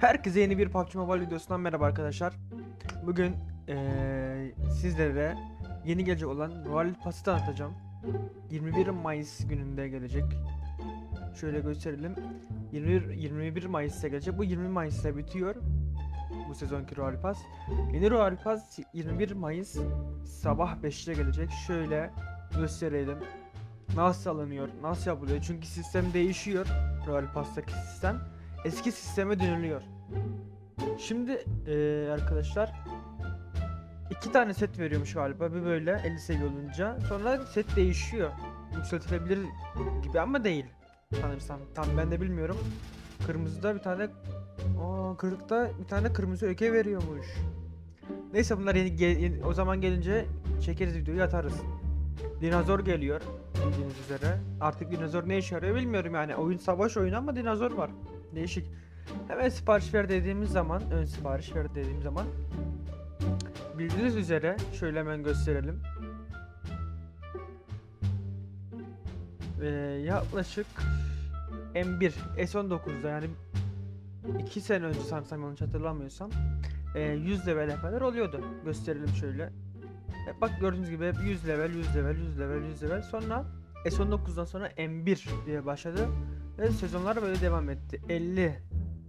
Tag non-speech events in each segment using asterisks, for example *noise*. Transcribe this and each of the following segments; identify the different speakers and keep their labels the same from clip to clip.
Speaker 1: Herkese yeni bir PUBG Mobile videosundan merhaba arkadaşlar. Bugün eee, sizlere yeni gelecek olan Royal Pass'ı tanıtacağım. 21 Mayıs gününde gelecek. Şöyle gösterelim. 21, 21 Mayıs'ta gelecek. Bu 20 Mayıs'ta bitiyor. Bu sezonki Royal Pass. Yeni Royal Pass 21 Mayıs sabah 5'te gelecek. Şöyle gösterelim. Nasıl alınıyor, nasıl yapılıyor? Çünkü sistem değişiyor. Royal Pass'taki sistem eski sisteme dönülüyor. Şimdi eee, arkadaşlar iki tane set veriyormuş galiba. Bir böyle 50 seviye olunca. Sonra set değişiyor. Yükseltilebilir gibi ama değil. Sanırsam. Tam ben de bilmiyorum. Kırmızıda bir tane Aa, kırıkta bir tane kırmızı öge veriyormuş. Neyse bunlar yeni, yeni- o zaman gelince çekeriz videoyu atarız. Dinozor geliyor bildiğiniz üzere. Artık dinozor ne işe yarıyor bilmiyorum yani. Oyun savaş oyunu ama dinozor var. Değişik. Hemen sipariş ver dediğimiz zaman, ön sipariş ver dediğim zaman bildiğiniz üzere şöyle hemen gösterelim. Ee, yaklaşık M1 S19'da yani 2 sene önce sanırsam yanlış hatırlamıyorsam e, 100 level'e kadar oluyordu. Gösterelim şöyle. E, bak gördüğünüz gibi hep 100 level, 100 level, 100 level, 100 level. Sonra S19'dan sonra M1 diye başladı ve sezonlar böyle devam etti. 50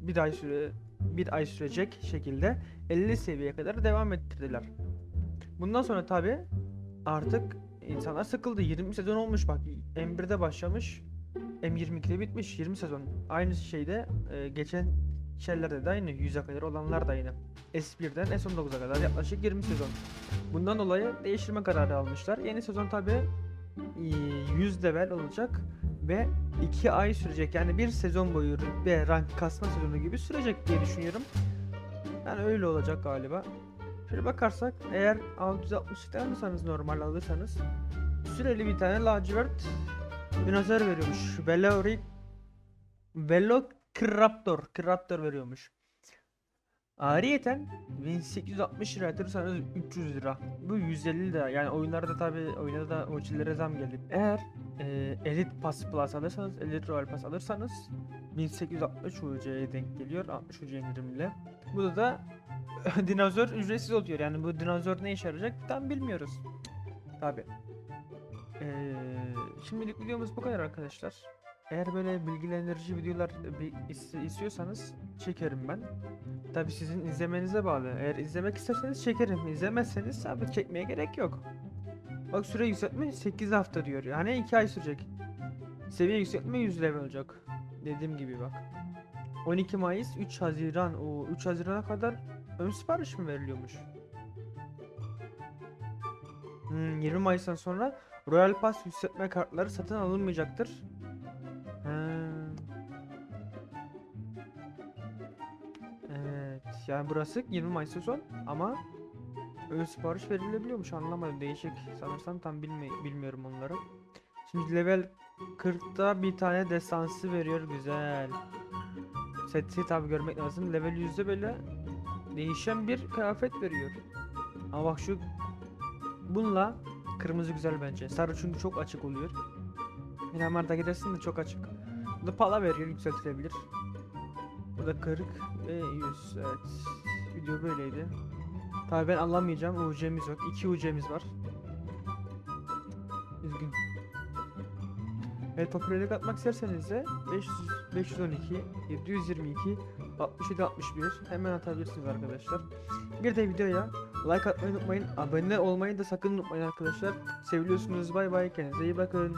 Speaker 1: bir ay süre bir ay sürecek şekilde 50 seviyeye kadar devam ettirdiler. Bundan sonra tabi artık insanlar sıkıldı. 20 sezon olmuş bak. M1'de başlamış. M22'de bitmiş 20 sezon. Aynı şeyde e, geçen şeylerde de aynı 100'e kadar olanlar da aynı. S1'den S19'a kadar yaklaşık 20 sezon. Bundan dolayı değiştirme kararı almışlar. Yeni sezon tabi 100 level olacak ve 2 ay sürecek. Yani bir sezon boyu rütbe rank kasma sezonu gibi sürecek diye düşünüyorum. Yani öyle olacak galiba. Şöyle bakarsak eğer 660'lık alırsanız normal alırsanız süreli bir tane lacivert dinozor veriyormuş. Velori Velociraptor Raptor veriyormuş. Ayrıyeten 1860 lira yatırırsanız 300 lira. Bu 150 lira. Yani oyunlarda tabi oyunda da ölçülere zam geldi. Eğer e, Elite Pass Plus alırsanız, Elite Royal Pass alırsanız 1860 UC'ye denk geliyor. 60 UC indirimle. Bu da *laughs* dinozor ücretsiz oluyor. Yani bu dinozor ne işe yarayacak tam bilmiyoruz. Tabi. Ee, şimdilik videomuz bu kadar arkadaşlar. Eğer böyle bilgilendirici videolar e, istiyorsanız çekerim ben. Tabi sizin izlemenize bağlı. Eğer izlemek isterseniz çekerim. İzlemezseniz abi çekmeye gerek yok. Bak süre yükseltme 8 hafta diyor. Yani 2 ay sürecek. Seviye yükseltme 100 level olacak. Dediğim gibi bak. 12 Mayıs 3 Haziran. O 3 Haziran'a kadar ön sipariş mi veriliyormuş? Hmm, 20 Mayıs'tan sonra Royal Pass yükseltme kartları satın alınmayacaktır. Yani burası 20 Mayıs son ama ön sipariş verilebiliyormuş anlamadım değişik sanırsam tam bilme bilmiyorum onları. Şimdi level 40'ta bir tane destansı veriyor güzel. Seti tabi görmek lazım. Level 100'de böyle değişen bir kıyafet veriyor. Ama bak şu bununla kırmızı güzel bence. Sarı çünkü çok açık oluyor. Miramar'da gidersin de çok açık. Bu pala veriyor yükseltilebilir. Bu da 40 ve 100 evet. Video böyleydi. Tabii ben anlamayacağım. UC'miz yok. 2 UC'miz var. Üzgün. Evet popülerlik atmak isterseniz de 500, 512 722 67 61 hemen atabilirsiniz arkadaşlar. Bir de videoya like atmayı unutmayın. Abone olmayı da sakın unutmayın arkadaşlar. Seviliyorsunuz. Bay bay. Kendinize iyi bakın.